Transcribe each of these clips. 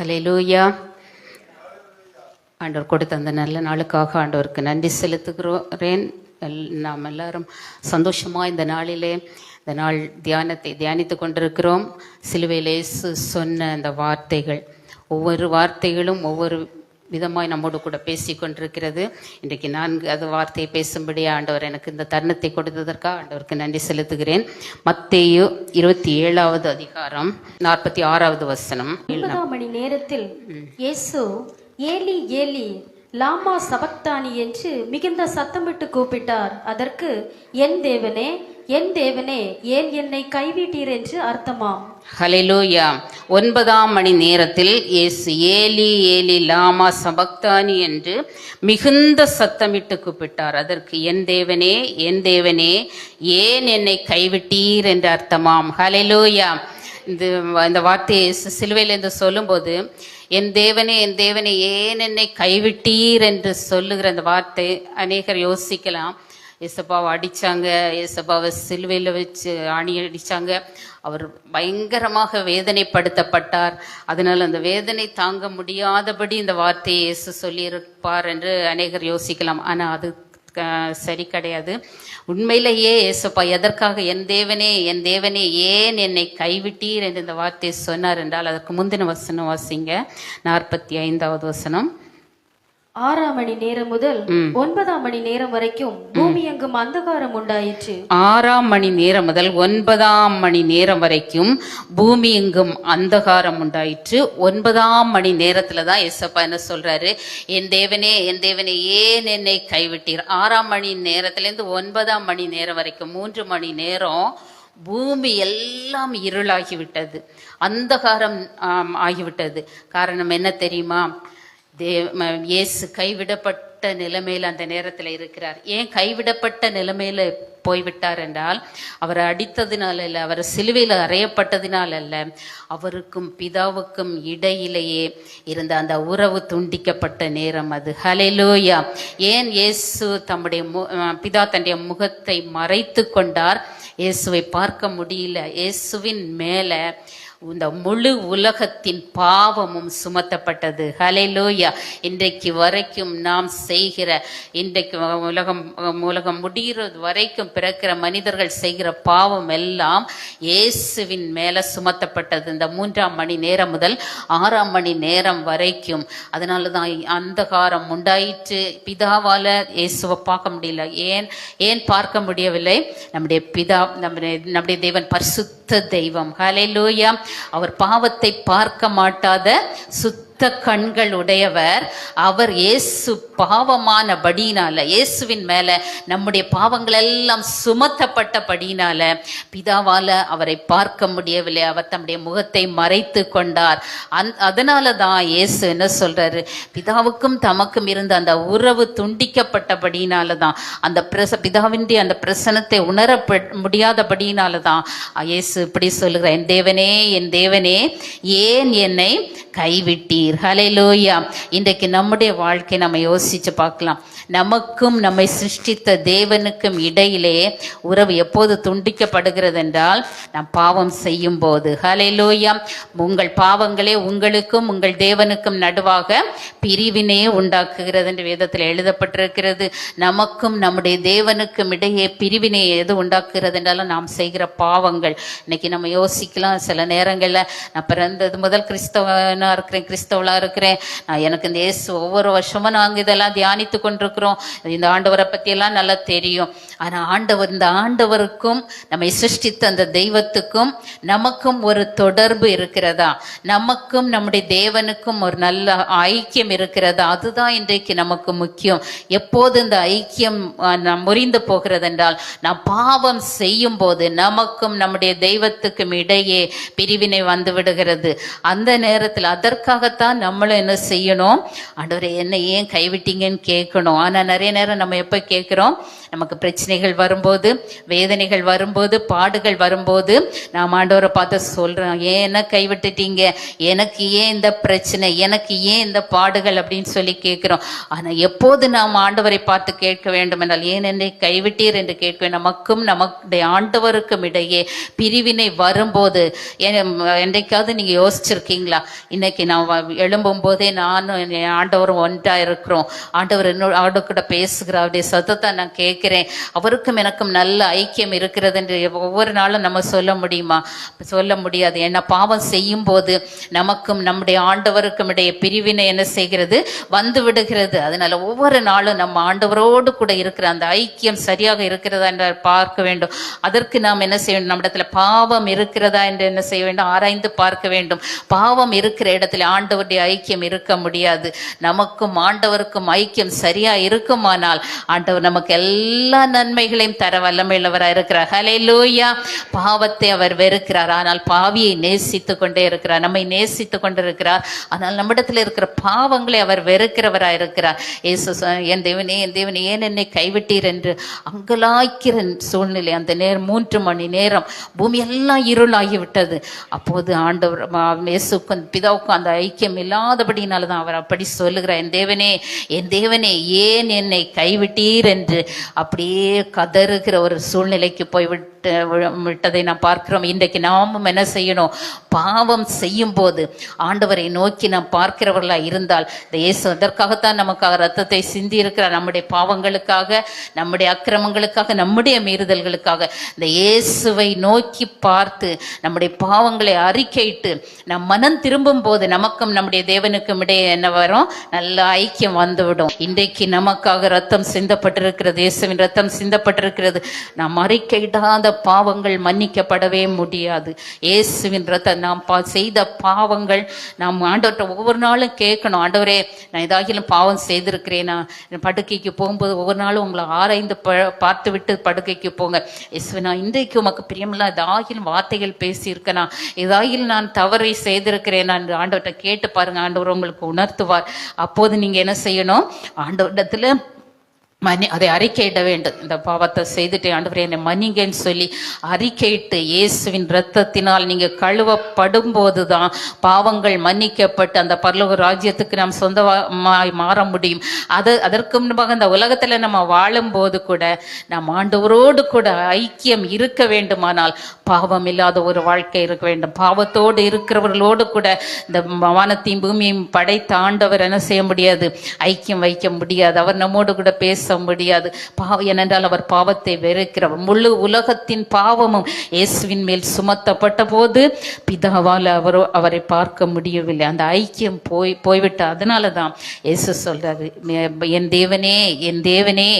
Hallelujah ஆண்டவர் கொடுத்த அந்த நல்ல நாளுக்காக ஆண்டவருக்கு நன்றி செலுத்துகிறேன். எல் நாம் எல்லாரும் சந்தோஷமாக இந்த நாளிலே இந்த நாள் தியானத்தை தியானித்து கொண்டிருக்கிறோம். சிலுவையிலே சொன்ன அந்த வார்த்தைகள் ஒவ்வொரு வார்த்தைகளும் ஒவ்வொரு விதமாய் நம்மோடு கூட பேசி கொண்டிருக்கிறது இன்றைக்கு நான்கு அது வார்த்தையை பேசும்படி ஆண்டவர் எனக்கு இந்த தருணத்தை கொடுத்ததற்காக ஆண்டவருக்கு நன்றி செலுத்துகிறேன். மத்தேயு இருபத்தி ஏழாவது அதிகாரம் நாற்பத்தி ஆறாவது வசனம் மணி நேரத்தில் இயேசு ஏலி ஏலி லாமா சபக்தானி என்று மிகுந்த சத்தமிட்டு கூப்பிட்டார். அதற்கு என் தேவனே என் தேவனே ஏன் என்னை கைவிட்டீர் என்று அர்த்தமாம். ஹலிலூயா ஒன்பதாம் மணி நேரத்தில் இயேசு ஏலி ஏலி லாமா சபக்தானி என்று மிகுந்த சத்தமிட்டு கூப்பிட்டார். அதற்கு என் தேவனே என் தேவனே ஏன் என்னை கைவிட்டீர் என்று அர்த்தமாம். ஹலிலூயா இந்த இந்த வார்த்தையை சிலுவையிலேருந்து சொல்லும்போது என் தேவனே என் தேவனே ஏன் என்னை கைவிட்டீர் என்று சொல்லுகிற அந்த வார்த்தை அநேகர் யோசிக்கலாம். ஏசப்பாவை அடித்தாங்க ஏசப்பாவை சிலுவையில் வச்சு ஆணி அடிச்சாங்க. அவர் பயங்கரமாக வேதனைப்படுத்தப்பட்டார். அதனால் அந்த வேதனை தாங்க முடியாதபடி இந்த வார்த்தையை இயேசு சொல்லியிருப்பார் என்று அநேகர் யோசிக்கலாம். ஆனால் அது க- சரி கிடையாது. உண்மையிலேயே ஏசப்பா எதற்காக என் தேவனே என் தேவனே ஏன் என்னை கைவிட்டீர்? என்று இந்த வார்த்தையை சொன்னார் என்றால் அதற்கு முந்தின வசனம் வாசிங்க. நாற்பத்தி ஐந்தாவது வசனம். ஆறாம் மணி நேரம் முதல் ஒன்பதாம் மணி நேரம் வரைக்கும் பூமி எங்கும் அந்தகாரம் உண்டாயிற்று. ஆறாம் மணி நேரம் முதல் ஒன்பதாம் மணி நேரம் வரைக்கும் பூமி எங்கும் அந்தகாரம் உண்டாயிற்று. ஒன்பதாம் மணி நேரத்துல தான் எசப்பா என்ன சொல்றாரு? என் தேவனே என் தேவனே ஏன் என்னை கைவிட்டீர்? ஆறாம் மணி நேரத்திலேருந்து ஒன்பதாம் மணி நேரம் வரைக்கும் மூன்று மணி நேரம் பூமி எல்லாம் இருளாகிவிட்டது. அந்தகாரம் ஆகிவிட்டது. காரணம் என்ன தெரியுமா? தேவ இயேசு கைவிடப்பட்ட நிலைமையில் அந்த நேரத்தில் இருக்கிறார். ஏன் கைவிடப்பட்ட நிலைமையில் போய்விட்டார் என்றால் அவரை அடித்ததினால் அல்ல அவர் சிலுவையில் அறையப்பட்டதினால் அல்ல அவருக்கும் பிதாவுக்கும் இடையிலேயே இருந்த அந்த உறவு துண்டிக்கப்பட்ட நேரம் அது. ஹலெலோயா ஏன் இயேசு தம்முடைய மு பிதா தன்னுடைய முகத்தை மறைத்து கொண்டார்? இயேசுவை பார்க்க முடியல. இயேசுவின் மேலே இந்த முழு உலகத்தின் பாவமும் சுமத்தப்பட்டது. ஹலெலோயா இன்றைக்கு வரைக்கும் நாம் செய்கிற இன்றைக்கு உலகம் உலகம் முடிகிறது வரைக்கும் பிறக்கிற மனிதர்கள் செய்கிற பாவம் எல்லாம் இயேசுவின் மேல சுமத்தப்பட்டது. இந்த மூன்றாம் மணி நேரம் முதல் ஆறாம் மணி நேரம் வரைக்கும். அதனால தான் அந்தகாரம் உண்டாயிற்று. பிதாவால இயேசுவை பார்க்க முடியல. ஏன் ஏன் பார்க்க முடியவில்லை? நம்முடைய பிதா நம்முடைய நம்முடைய தேவன் பரிசுத்த தெய்வம். ஹalleluya அவர் பாவத்தை பார்க்க மாட்டாத சுத்த கண்கள் உடையவர். அவர் இயேசு பாவமானபடியினால இயேசுவின் மேல நம்முடைய பாவங்கள் எல்லாம் சுமத்தப்பட்டபடியினால பிதாவால அவரை பார்க்க முடியவில்லை. அவர் தம்முடைய முகத்தை மறைத்து கொண்டார். அந் அதனால தான் இயேசு என்ன சொல்றாரு? பிதாவுக்கும் தமக்கும் இருந்த அந்த உறவு துண்டிக்கப்பட்டபடியினால தான் அந்த பிரச பிதாவின்றி அந்த பிரசனத்தை உணர முடியாதபடியினால தான் இயேசு இப்படி சொல்லுகிறார். என் தேவனே என் தேவனே ஏன் என்னை கைவிட்டீர்? ஹalleluya இன்றைக்கு நம்முடைய வாழ்க்கை நம்ம யோசிச்சு பார்க்கலாம். நமக்கும் நம்மை சிருஷ்டித்த தேவனுக்கும் இடையிலே உறவு எப்போது துண்டிக்கப்படுகிறது என்றால் நாம் பாவம் செய்யும் போது ஹalleluya உங்கள் பாவங்களே உங்களுக்கும் உங்கள் தேவனுக்கும் நடுவாக பிரிவினை உண்டாக்குகிறது என்று வேதத்தில் எழுதப்பட்டிருக்கிறது. நமக்கும் நம்முடைய தேவனுக்கும் இடையே பிரிவினை எது உண்டாக்குகிறது என்றாலும் நாம் செய்கிற பாவங்கள். இன்னைக்கு நம்ம யோசிக்கலாம். சில நேரங்களில் நான் பிறந்தது முதல் கிறிஸ்தவனாக இருக்கிறேன். கிறிஸ்தவளா இருக்கிறேன். நான் எனக்கு இந்த இயேசு ஒவ்வொரு வருஷமும் நாங்கள் இதெல்லாம் தியானித்து கொண்டிருக்கிறோம். இந்த ஆண்டவரை பற்றியெல்லாம் நல்லா தெரியும். ஆனால் ஆண்டவர் இந்த ஆண்டவருக்கும் நம்மை சிருஷ்டித்த அந்த தெய்வத்துக்கும் நமக்கும் ஒரு தொடர்பு இருக்கிறதா? நமக்கும் நம்முடைய தேவனுக்கும் ஒரு நல்ல ஐக்கியம் இருக்கிறதா? அதுதான் இன்றைக்கு நமக்கு முக்கியம். எப்போது இந்த ஐக்கியம் முறிந்து போகிறது என்றால் நாம் பாவம் செய்யும் போது நமக்கும் நம்முடைய தெய்வத்துக்கும் இடையே பிரிவினை வந்து விடுகிறது. அந்த நேரத்தில் அதற்காகத்தான் நம்மளும் என்ன செய்யணும்? ஆண்டவரை என்ன ஏன் கைவிட்டீங்கன்னு கேட்கணும். ஆனால் நிறைய நேரம் நம்ம எப்போ கேட்குறோம்? நமக்கு பிரச்சனைகள் வரும்போது வேதனைகள் வரும்போது பாடுகள் வரும்போது நான் ஆண்டவரை பார்த்து சொல்கிறேன் ஏன் என்ன கைவிட்டுட்டீங்க? எனக்கு ஏன் இந்த பிரச்சனை? எனக்கு ஏன் இந்த பாடுகள்? அப்படின்னு சொல்லி கேட்கிறோம். ஆனா எப்போது நாம் ஆண்டவரை பார்த்து கேட்க வேண்டும் என்றால் ஏன் என்னை கைவிட்டீர்? என்று கேட்க நமக்கும் நம்முடைய ஆண்டவருக்கும் இடையே பிரிவினை வரும்போது ஏன் என்றைக்காவது நீங்க யோசிச்சிருக்கீங்களா? இன்னைக்கு நான் வ- எழும்பும் போதே நானும் என் ஆண்டவரும் ஒன்றா இருக்கிறோம் ஆண்டவர் என்னோட ஆண்டு கூட பேசுகிற அவருடைய சத்தத்தை நான் கேட்கிறேன். அவருக்கும் எனக்கும் நல்ல ஐக்கியம் இருக்கிறது என்று ஒவ்வொரு நாளும் நம்ம சொல்ல முடியுமா? சொல்ல முடியாது. ஏன்னா பாவம் செய்யும் போது நமக்கும் நம்முடைய ஆண்டவருக்கும் இடையே பிரிவினை என்ன செய்கிறது? வந்து விடுகிறது. அதனால ஒவ்வொரு நாளும் நம்ம ஆண்டவரோடு கூட இருக்கிற அந்த ஐக்கியம் சரியாக இருக்கிறதா என்று பார்க்க வேண்டும். அதற்கு நாம் என்ன செய்ய வேண்டும்? நம்மிடத்துல பாவம் இருக்கிறதா என்று என்ன செய்ய வேண்டும்? ஆராய்ந்து பார்க்க வேண்டும். பாவம் இருக்கிற இடத்துல ஆண்டவருடைய ஐக்கியம் இருக்க முடியாது. நமக்கும் ஆண்டவருக்கும் ஐக்கியம் சரியா இருக்குமானால் ஆண்டவர் நமக்கு எல்லா எல்லா நன்மைகளையும் தர வல்லமையுள்ளவராக இருக்கிறார். ஹலே லூயா பாவத்தை அவர் வெறுக்கிறார். ஆனால் பாவியை நேசித்து கொண்டே இருக்கிறார். நம்மை நேசித்து கொண்டிருக்கிறார். ஆனால் நம்மிடத்தில் இருக்கிற பாவங்களை அவர் வெறுக்கிறவராக இருக்கிறார். ஏசு என் தேவனே என் தேவனே ஏன் என்னை கைவிட்டீர் என்று அங்கலாய்க்கிற சூழ்நிலை அந்த நேரம் மூன்று மணி நேரம் பூமி எல்லாம் இருளாகிவிட்டது. அப்போது ஆண்டவர் இயேசுக்கும் பிதாவுக்கும் அந்த ஐக்கியம் இல்லாதபடினால தான் அவர் அப்படி சொல்லுகிறார். என் தேவனே என் தேவனே ஏன் என்னை கைவிட்டீர் என்று அப்படியே கதறுகிற ஒரு சூழ்நிலைக்கு போய்விட்டு விட்டு விட்டதை நாம் பார்க்கிறோம். இன்றைக்கு நாமும் என்ன செய்யணும்? பாவம் செய்யும் போது ஆண்டவரை நோக்கி நாம் பார்க்கிறவர்களாக இருந்தால் இந்த இயேசு அதற்காகத்தான் நமக்காக ரத்தத்தை சிந்தி இருக்கிறார் நம்முடைய பாவங்களுக்காக நம்முடைய அக்கிரமங்களுக்காக நம்முடைய மீறுதல்களுக்காக. இந்த இயேசுவை நோக்கி பார்த்து நம்முடைய பாவங்களை அறிக்கையிட்டு நம் மனம் திரும்பும் போது நமக்கும் நம்முடைய தேவனுக்கும் இடையே என்ன வரும்? நல்ல ஐக்கியம் வந்துவிடும். இன்றைக்கு நமக்காக ரத்தம் சிந்தப்பட்டிருக்கிறது. இயேசுவின் ரத்தம் சிந்தப்பட்டிருக்கிறது. நாம் அறிக்கையிடாத பாவங்கள் மன்னிக்கப்படவே முடியாது. இயேசுவின் ரத்த நாம் பா- செய்த பாவங்கள் நாம் ஆண்டவர்கிட்ட ஒவ்வொரு நாளும் கேட்கணும். ஆண்டவரே நான் ஏதாகிலும் பாவம் செய்திருக்கிறேனா? படுக்கைக்கு போகும்போது ஒவ்வொரு நாளும் உங்களை ஆராய்ந்து ப பார்த்து விட்டு படுக்கைக்கு போங்க. இயேசுவே நான் இன்றைக்கு உமக்கு பிரியமில்ல. ஏதாகிலும் வார்த்தைகள் பேசியிருக்கேனா? ஏதாகிலும் நான் தவறை செய்திருக்கிறேனா என்று ஆண்டவர்கிட்ட கேட்டு பாருங்க. ஆண்டவர் உங்களுக்கு உணர்த்துவார். அப்போது நீங்கள் என்ன செய்யணும்? ஆண்டவரிடத்துல மன்னி அதை அறிக்கையிட வேண்டும். இந்த பாவத்தை செய்துட்டு ஆண்டவரே என்னை மன்னிங்கன்னு சொல்லி அறிக்கையிட்டு இயேசுவின் இரத்தத்தினால் நீங்கள் கழுவப்படும் போது தான் பாவங்கள் மன்னிக்கப்பட்டு அந்த பரலோக ராஜ்யத்துக்கு நாம் சொந்தமாய் மாற முடியும். அது அதற்கு முன்பாக இந்த உலகத்தில் நம்ம வாழும்போது கூட நம் ஆண்டவரோடு கூட ஐக்கியம் இருக்க வேண்டுமானால் பாவம் இல்லாத ஒரு வாழ்க்கை இருக்க வேண்டும். பாவத்தோடு இருக்கிறவர்களோடு கூட இந்த வானத்தையும் பூமியையும் படைத்த ஆண்டவர் என்ன செய்ய முடியாது? ஐக்கியம் வைக்க முடியாது. அவர் நம்மோடு கூட பேச முடியாது. பாவம் ஏனென்றால் அவர் பாவத்தை வெறுக்கிறவர். முழு உலகத்தின் பாவமும் இயேசுவின் மேல் சுமத்தப்பட்ட போது பிதாவால் அவரோ அவரை பார்க்க முடியவில்லை. அந்த ஐக்கியம் போய் போய்விட்டு அதனால தான் இயேசு சொல்றாரு என் தேவனே என் தேவனே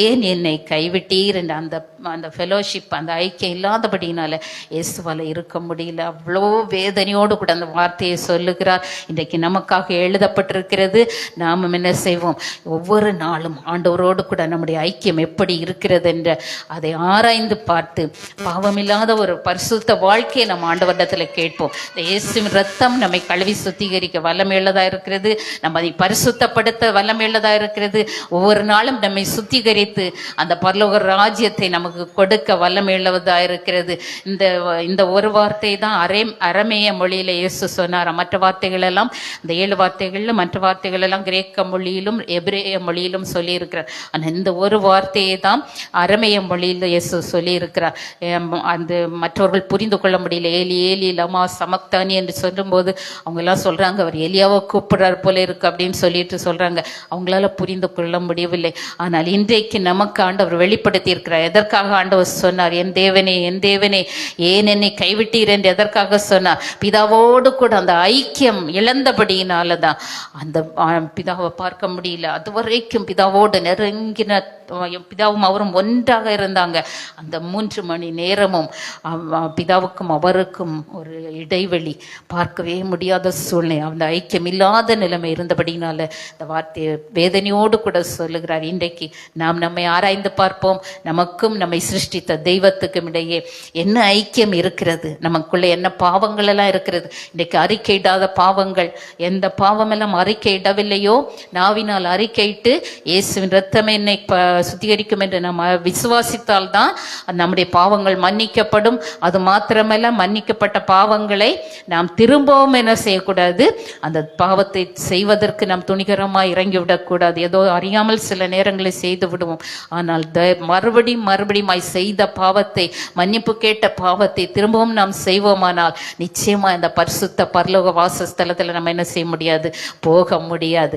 ஏன் என்னை கைவிட்டீர்? என்று அந்த அந்த ஃபெலோஷிப் அந்த ஐக்கியம் இல்லாதபடினால இயேசுவால் இருக்க முடியல. அவ்வளோ வேதனையோடு கூட அந்த வார்த்தையை சொல்லுகிறார். இன்றைக்கு நமக்காக எழுதப்பட்டிருக்கிறது. நாம் என்ன செய்வோம்? ஒவ்வொரு நாளும் அவரோடு கூட நம்முடைய ஐக்கியம் எப்படி இருக்கிறது என்ற அதை ஆராய்ந்து பார்த்து பாவமில்லாத ஒரு பரிசுத்த வாழ்க்கையை நம்ம ஆண்டவரிடத்தில் கேட்போம். இந்த இயேசுவின் ரத்தம் நம்மை கழுவி சுத்திகரிக்க வல்லமையுள்ளதாக இருக்கிறது? நம்ம அதை பரிசுத்தப்படுத்த வல்லமையுள்ளதாக இருக்கிறது? ஒவ்வொரு நாளும் நம்மை சுத்திகரித்து அந்த பரலோக ராஜ்யத்தை நமக்கு கொடுக்க வல்லமையுள்ளதாக இருக்கிறது? இந்த இந்த ஒரு வார்த்தை தான் அரே அரமேய மொழியில் இயேசு சொன்னார்? மற்ற வார்த்தைகள் எல்லாம் இந்த ஏழு வார்த்தைகளில் மற்ற வார்த்தைகள் எல்லாம் கிரேக்க மொழியிலும் எபிரேய மொழியிலும் சொல்லியிருக்கிறார். ஆனால் இந்த ஒரு வார்த்தையை தான் அரமைய மொழியில் இயேசு சொல்லியிருக்கிறார். அந்த மற்றவர்கள் புரிந்து கொள்ள முடியல. ஏலி ஏலி லமா சமக்தானி என்று சொல்லும்போது அவங்க எல்லாம் சொல்றாங்க. அவர் எலியாவை கூப்பிடுறார் போல இருக்கு அப்படின்னு சொல்லிட்டு சொல்றாங்க. அவங்களால புரிந்து கொள்ள முடியவில்லை. ஆனால் இன்றைக்கு நமக்கு ஆண்டவர் வெளிப்படுத்தி இருக்கிறார் எதற்காக ஆண்டவர் சொன்னார்? என் தேவனே என் தேவனே ஏன் என்னை கைவிட்டீர் என்று எதற்காக சொன்னார்? பிதாவோடு கூட அந்த ஐக்கியம் இழந்தபடியினால தான் அந்த பிதாவை பார்க்க முடியல. அது வரைக்கும் பிதாவோடு இறங்கின பிதாவும் அவரும் ஒன்றாக இருந்தாங்க. அந்த மூன்று மணி நேரமும் அவ- பிதாவுக்கும் அவருக்கும் ஒரு இடைவெளி. பார்க்கவே முடியாத சூழ்நிலை. அந்த ஐக்கியம் இல்லாத நிலைமை இருந்தபடினால இந்த வார்த்தையை வேதனையோடு கூட சொல்லுகிறார். இன்றைக்கு நாம் நம்மை ஆராய்ந்து பார்ப்போம். நமக்கும் நம்மை சிருஷ்டித்த தெய்வத்துக்கும் இடையே என்ன ஐக்கியம் இருக்கிறது? நமக்குள்ள என்ன பாவங்கள் எல்லாம் இருக்கிறது? இன்றைக்கு அறிக்கையிடாத பாவங்கள். எந்த பாவமெல்லாம் அறிக்கையிடவில்லையோ நாவினால் அறிக்கையிட்டு இயேசுவின் ரத்த இரத்தம் என்னை ப சுத்திகரிக்கும் என்று நம்ம விசுவாசித்தால் தான் நம்முடைய பாவங்கள் மன்னிக்கப்படும். அது மாத்திரமல்ல மன்னிக்கப்பட்ட பாவங்களை நாம் திரும்பவும் என்ன செய்யக்கூடாது? அந்த பாவத்தை செய்வதற்கு நாம் துணிகரமாக இறங்கிவிடக்கூடாது. ஏதோ அறியாமல் சில நேரங்களில் செய்து விடுவோம். ஆனால் த மறுபடியும் மறுபடியும் செய்த பாவத்தை மன்னிப்பு கேட்ட பாவத்தை திரும்பவும் நாம் செய்வோமானால் நிச்சயமா இந்த பரிசுத்த பரலோக வாசஸ்தலத்தில் நம்ம என்ன செய்ய முடியாது? போக முடியாது.